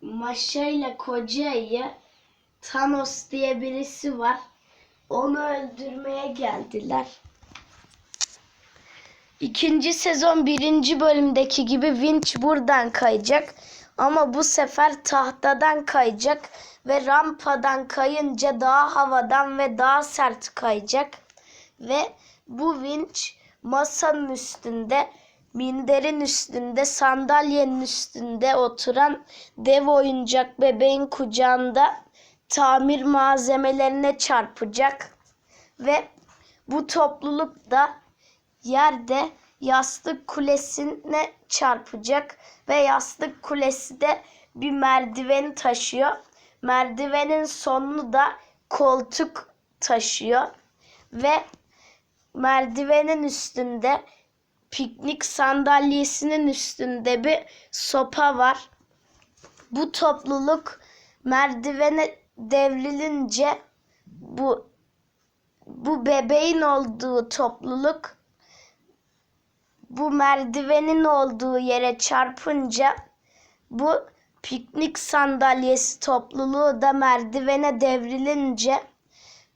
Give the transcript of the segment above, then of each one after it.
Maşa ile Koca'yı Thanos diye birisi var. Onu öldürmeye geldiler. İkinci sezon birinci bölümdeki gibi Winch buradan kayacak. Ama bu sefer tahtadan kayacak ve rampadan kayınca daha havadan ve daha sert kayacak. Ve bu Winch masanın üstünde, minderin üstünde, sandalyenin üstünde oturan dev oyuncak bebeğin kucağında tamir malzemelerine çarpacak. Ve bu topluluk da yerde yastık kulesine çarpacak ve yastık kulesi de bir merdiven taşıyor. Merdivenin sonunu da koltuk taşıyor ve merdivenin üstünde piknik sandalyesinin üstünde bir sopa var. Bu topluluk merdivene devrilince bu bu bebeğin olduğu topluluk bu merdivenin olduğu yere çarpınca bu piknik sandalyesi topluluğu da merdivene devrilince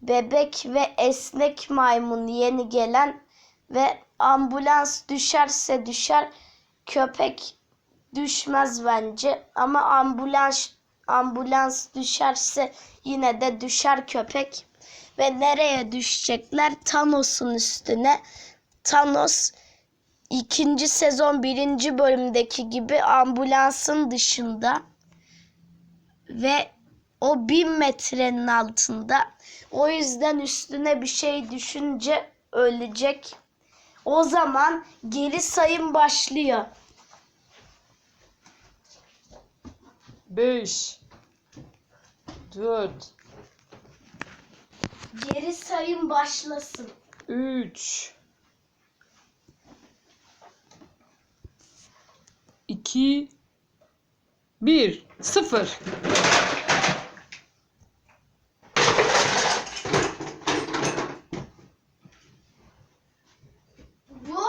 bebek ve esnek maymun yeni gelen ve ambulans düşerse düşer köpek düşmez bence. Ama ambulans ambulans düşerse yine de düşer köpek. Ve nereye düşecekler? Thanos'un üstüne. Thanos ikinci sezon birinci bölümdeki gibi ambulansın dışında. Ve o bin metrenin altında. O yüzden üstüne bir şey düşünce ölecek. O zaman geri sayım başlıyor. 5 4 Geri sayım başlasın. 3 2 1 0 Bu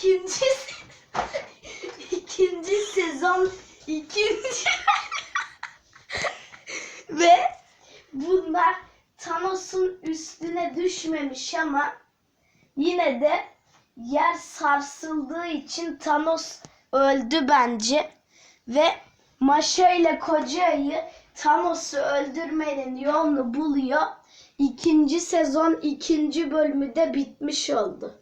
ikinci ikinci sezon ikinci ve bunlar Thanos'un üstüne düşmemiş ama yine de yer sarsıldığı için Thanos öldü bence ve Maşa ile Koca'yı Thanos'u öldürmenin yolunu buluyor. İkinci sezon ikinci bölümü de bitmiş oldu.